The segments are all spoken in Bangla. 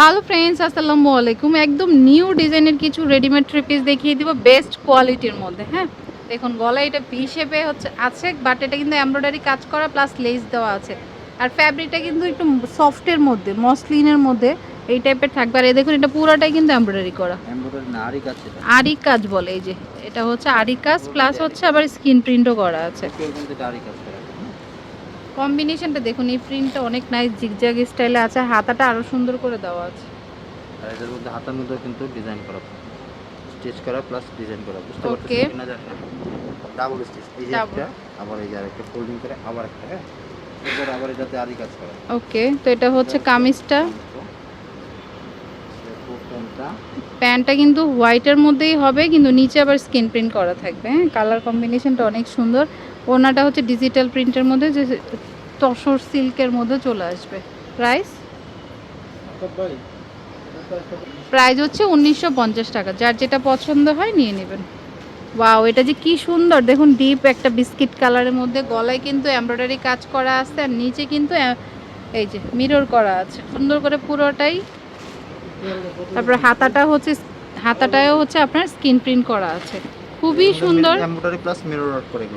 হ্যালো ফ্রেন্ডস আসসালামু আলাইকুম একদম নিউ ডিজাইনের কিছু রেডিমেড থ্রি পিস দেখিয়ে দিব বেস্ট কোয়ালিটির মধ্যে হ্যাঁ? দেখুন গলায় এটা ভি শেপে হচ্ছে আছে বাট এটা কিন্তু এমব্রয়ডারি কাজ করা প্লাস লেস দেওয়া আছে। আর ফ্যাব্রিকটা কিন্তু একটু সফটের মধ্যে মসলিনের মধ্যে এই টাইপের থাকবে। আর এই দেখুন এটা পুরোটাই কিন্তু এমব্রয়ডারি করা। আরি কাজ বলে এই যে এটা হচ্ছে আরি কাজ প্লাস হচ্ছে আবার স্ক্রিন প্রিন্টও করা আছে কেউ কিন্তু এটা আরই কাজ করে কম্বিনেশনটা দেখুন এই প্রিন্টটা অনেক নাইস জিগজাগ স্টাইলে আছে হাতাটা আরও সুন্দর করে দেওয়া আছে। আর এটার মধ্যে হাতার মধ্যেও কিন্তু ডিজাইন করা স্টিচ করা প্লাস ডিজাইন করা বুঝতে. পারছেন কিনা জানি ডাবল স্টিচ এই যে একটা আবার এই যে আরেকটা ফোল্ডিং করে আবার একটা হ্যাঁ? এরপর আবার এটাতে আরই কাজ করা। ওকে তো এটা হচ্ছে কামিজটা। প্যান্টটা কিন্তু হোয়াইটের মধ্যেই হবে কিন্তু নিচে আবার স্কিন প্রিন্ট করা থাকবে হ্যাঁ? কালার কম্বিনেশনটা অনেক সুন্দর। ওনাটা হচ্ছে ডিজিটাল প্রিন্টের মধ্যে যে তসর সিল্কের মধ্যে চলে আসবে। প্রাইস প্রাইস হচ্ছে উনিশশো পঞ্চাশ টাকা। যার যেটা পছন্দ হয় নিয়ে নেবেন। ওয়াও এটা যে কি সুন্দর। দেখুন ডিপ একটা বিস্কিট কালারের মধ্যে। গলায় কিন্তু এমব্রয়ডারি কাজ করা আছে আর নিচে কিন্তু এই যে মিরর করা আছে। সুন্দর করে পুরোটাই। তারপরে হাতাটা হচ্ছে হাতাটাও হচ্ছে আপনার স্কিন প্রিন্ট করা আছে। খুবই সুন্দর।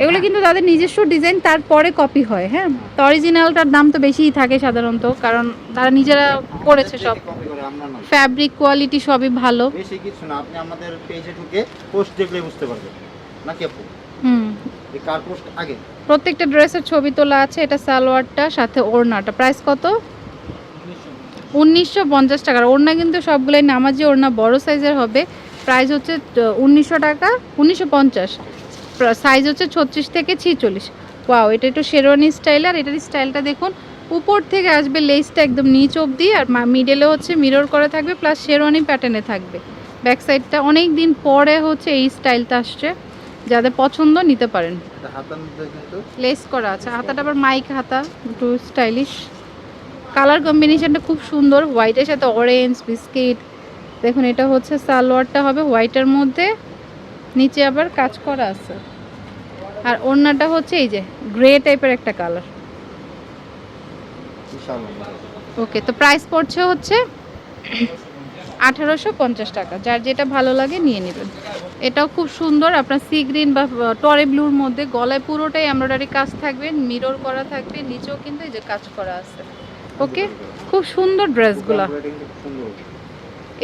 এগুলো। কিন্তু তাদের নিজস্ব ডিজাইন তারপরে কপি হয় হ্যাঁ? তো অরিজিনালটার দাম তো বেশিই থাকে সাধারণত কারণ তারা নিজেরা করেছে সব। না ফ্যাব্রিক কোয়ালিটি সবই ভালো। বেশি কিছু না আপনি আমাদের পেজে ঢুকে পোস্ট দেখলে বুঝতে পারবেন। নাকি আপু? হুম। এই কার পোস্ট আগে। প্রত্যেকটা ড্রেসের ছবি তোলা আছে এটা সালোয়ারটা সাথে ওড়নাটা। প্রাইস কত? উনিশশো পঞ্চাশ। টাকার। ওড়না কিন্তু সবগুলোই নামাজি ওড়না বড় সাইজের হবে। প্রাইস হচ্ছে উনিশশো টাকা উনিশশো পঞ্চাশ। সাইজ হচ্ছে ছত্রিশ থেকে ছিচল্লিশ। ওয়াও এটা একটু শেরওয়ানি স্টাইল আর এটার স্টাইলটা দেখুন। উপর থেকে আসবে লেসটা একদম নিচ অবধি আর মিডেলে হচ্ছে মিরর করে থাকবে প্লাস শেরওয়ানি প্যাটার্নে থাকবে। ব্যাক সাইডটা অনেক দিন পরে হচ্ছে এই স্টাইলটা আসছে। যাদের পছন্দ নিতে পারেন। লেস করা আছে। হাতাটা আবার মাইক হাতা একটু স্টাইলিশ কালার কম্বিনেশনটা খুব সুন্দর। হোয়াইটের সাথে অরেঞ্জ বিস্কিট দেখুন, এটা হচ্ছে সালোয়ারটা হবে হোয়াইটের মধ্যে। নিচে আবার কাজ করা আছে। আর ওড়নাটা হচ্ছে এই যে গ্রে টাইপের একটা কালার ওকে তো প্রাইস পড়ছে হচ্ছে আঠারোশো পঞ্চাশ টাকা। যার যেটা ভালো লাগে নিয়ে নেবেন। এটাও খুব সুন্দর, আপনার সি গ্রিন বা টরে ব্লুর মধ্যে। গলায় পুরোটাই এমব্রয়ডারি কাজ থাকবে মিরর করা থাকবে, নিচেও কিন্তু এই যে কাজ করা আছে। ওকে খুব সুন্দর ড্রেসগুলো Embroidery কিন্তু খুব সুন্দর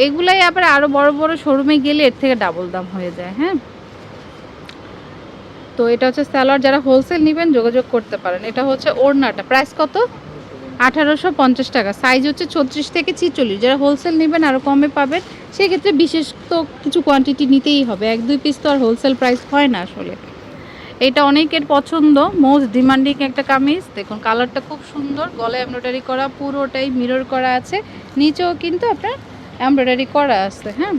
এগুলাই আবার আরও বড় বড় শোরুমে গেলে এর থেকে ডাবল দাম হয়ে যায় হ্যাঁ? তো এটা হচ্ছে স্যালোয়ার যারা হোলসেল নেবেন যোগাযোগ করতে পারেন। এটা হচ্ছে ওড়নাটা। প্রাইস কত? আঠারোশো পঞ্চাশ টাকা। সাইজ হচ্ছে ছত্রিশ থেকে ছিচল্লিশ। যারা হোলসেল নেবেন আরও কমে পাবেন। সেক্ষেত্রে বিশেষ তো কিছু কোয়ান্টিটি নিতেই হবে। এক, দুই পিস তো আর হোলসেল প্রাইস হয় না আসলে। এটা অনেকের পছন্দ মোস্ট ডিমান্ডিং একটা কামিজ। দেখুন কালারটা খুব সুন্দর। গলায় এমব্রয়ডারি করা, পুরোটাই মিরর করা আছে। নিচেও কিন্তু আপনার এমব্রয়ডারি করা আছে হ্যাঁ।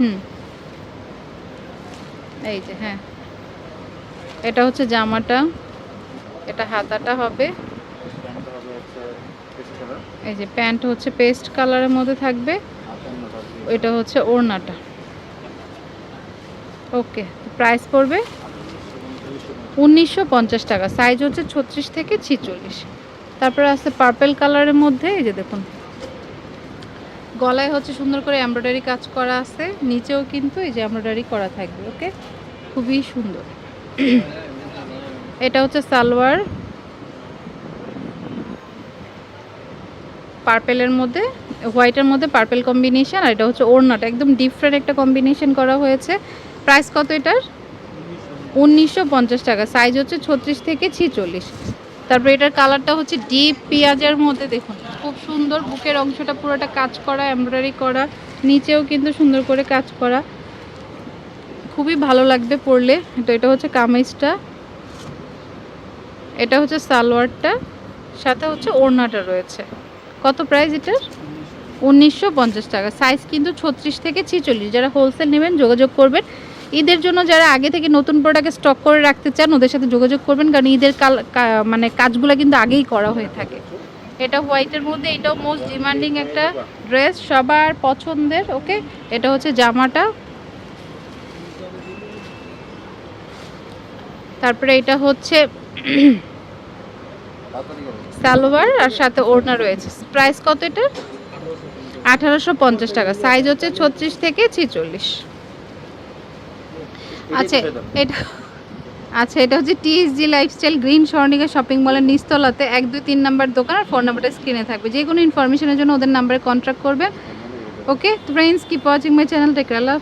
হুম। এই যে হ্যাঁ। এটা হচ্ছে জামাটা এটা হাতাটা হবে। এই যে প্যান্ট হচ্ছে পেস্ট কালারের মধ্যে থাকবে। এটা হচ্ছে ওড়নাটা। ওকে প্রাইস পড়বে উনিশশো পঞ্চাশ টাকা। সাইজ হচ্ছে ছত্রিশ থেকে ছিচল্লিশ। তারপরে আছে পার্পেল কালারের মধ্যে এই যে দেখুন। গলায় হচ্ছে সুন্দর করে এমব্রয়ডারি কাজ করা আছে, নিচেও কিন্তু এই যে এমব্রয়ডারি করা থাকবে ওকে খুবই সুন্দর। এটা হচ্ছে সালোয়ার। পার্পেলের মধ্যে, হোয়াইটের মধ্যে পার্পেল কম্বিনেশন, আর এটা হচ্ছে ওড়নাটা। একদম ডিফারেন্ট একটা কম্বিনেশন করা হয়েছে। প্রাইস কত এটার? উনিশশো পঞ্চাশ টাকা। সাইজ হচ্ছে ছত্রিশ থেকে ছিচল্লিশ। তারপরে এটার কালারটা হচ্ছে ডিপ পেঁয়াজের মধ্যে, দেখুন। খুব সুন্দর, বুকের অংশটা পুরোটা কাজ করা এমব্রয়ডারি করা, নিচেও কিন্তু সুন্দর করে কাজ করা। খুবই ভালো লাগবে পরলে। তো এটা হচ্ছে কামিজটা। এটা হচ্ছে সালোয়ারটা। সাথে হচ্ছে ওড়নাটা রয়েছে। কত প্রাইস এটার? উনিশশো পঞ্চাশ টাকা। সাইজ কিন্তু ছত্রিশ থেকে ছিচল্লিশ। যারা হোলসেল নেবেন, যোগাযোগ করবেন। ঈদের জন্য যারা আগে থেকে নতুন প্রোডাক্ট স্টক করে রাখতে চান, ওদের সাথে যোগাযোগ করবেন। কারণ ঈদের কাল মানে কাজগুলো কিন্তু আগেই করা হয়ে থাকে। এটা হোয়াইটের মধ্যে, এটাও মোস্ট ডিমান্ডিং একটা ড্রেস, সবার পছন্দের, ওকে? এটা হচ্ছে জামাটা। তারপরে এটা হচ্ছে সালোয়ার আর সাথে ওড়না রয়েছে। প্রাইস কত এটা? আঠারোশো পঞ্চাশ টাকা। সাইজ হচ্ছে ছত্রিশ থেকে ছেচল্লিশ। আচ্ছা এটা আচ্ছা এটা হচ্ছে TSG lifestyle green Swarnika shopping মলের নিচতলাতে এক, দুই, তিন নাম্বার দোকান আর ফোন নাম্বারটা স্ক্রিনে থাকবে। যে কোনো ইনফরমেশনের জন্য ওদের নাম্বারে কন্ট্যাক্ট করবেন। Okay friends keep watching my channel take Allah